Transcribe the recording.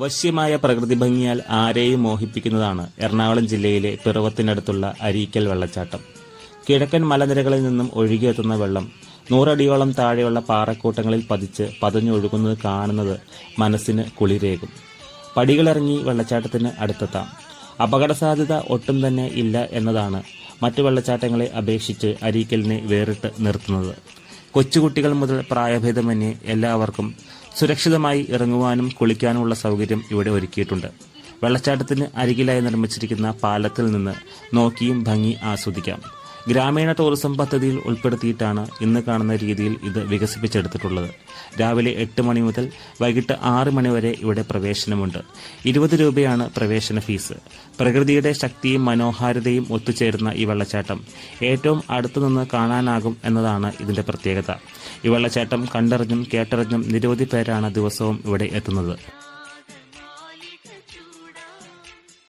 വശ്യമായ പ്രകൃതി ഭംഗിയാൽ ആരെയും മോഹിപ്പിക്കുന്നതാണ് എറണാകുളം ജില്ലയിലെ പിറവത്തിനടുത്തുള്ള അരീക്കൽ വെള്ളച്ചാട്ടം. കിഴക്കൻ മലനിരകളിൽ നിന്നും ഒഴുകിയെത്തുന്ന വെള്ളം നൂറടിയോളം താഴെയുള്ള പാറക്കൂട്ടങ്ങളിൽ പതിച്ച് പതഞ്ഞൊഴുകുന്നത് കാണുന്നത് മനസ്സിന് കുളിരേകും. പടികളിറങ്ങി വെള്ളച്ചാട്ടത്തിന് അടുത്തെത്താം. അപകട സാധ്യത ഒട്ടും തന്നെ ഇല്ല എന്നതാണ് മറ്റു വെള്ളച്ചാട്ടങ്ങളെ അപേക്ഷിച്ച് അരീക്കലിനെ വേറിട്ട് നിർത്തുന്നത്. കൊച്ചുകുട്ടികൾ മുതൽ പ്രായഭേദമന്യേ എല്ലാവർക്കും സുരക്ഷിതമായി ഇറങ്ങുവാനും കുളിക്കാനുമുള്ള സൗകര്യം ഇവിടെ ഒരുക്കിയിട്ടുണ്ട്. വെള്ളച്ചാട്ടത്തിന് അരികിലായി നിർമ്മിച്ചിരിക്കുന്ന പാലത്തിൽ നിന്ന് നോക്കിയും ഭംഗി ആസ്വദിക്കാം. ഗ്രാമീണ ടൂറിസം പദ്ധതിയിൽ ഉൾപ്പെടുത്തിയിട്ടാണ് ഇന്ന് കാണുന്ന രീതിയിൽ ഇത് വികസിപ്പിച്ചെടുത്തിട്ടുള്ളത്. രാവിലെ എട്ട് മണി മുതൽ വൈകിട്ട് ആറ് മണി വരെ ഇവിടെ പ്രവേശനമുണ്ട്. ഇരുപത് രൂപയാണ് പ്രവേശന ഫീസ്. പ്രകൃതിയുടെ ശക്തിയും മനോഹാരിതയും ഒത്തുചേരുന്ന ഈ വെള്ളച്ചാട്ടം ഏറ്റവും അടുത്തുനിന്ന് കാണാനാകും എന്നതാണ് ഇതിന്റെ പ്രത്യേകത. ഈ വെള്ളച്ചാട്ടം കണ്ടറിഞ്ഞും കേട്ടറിഞ്ഞും നിരവധി പേരാണ് ദിവസവും ഇവിടെ എത്തുന്നത്.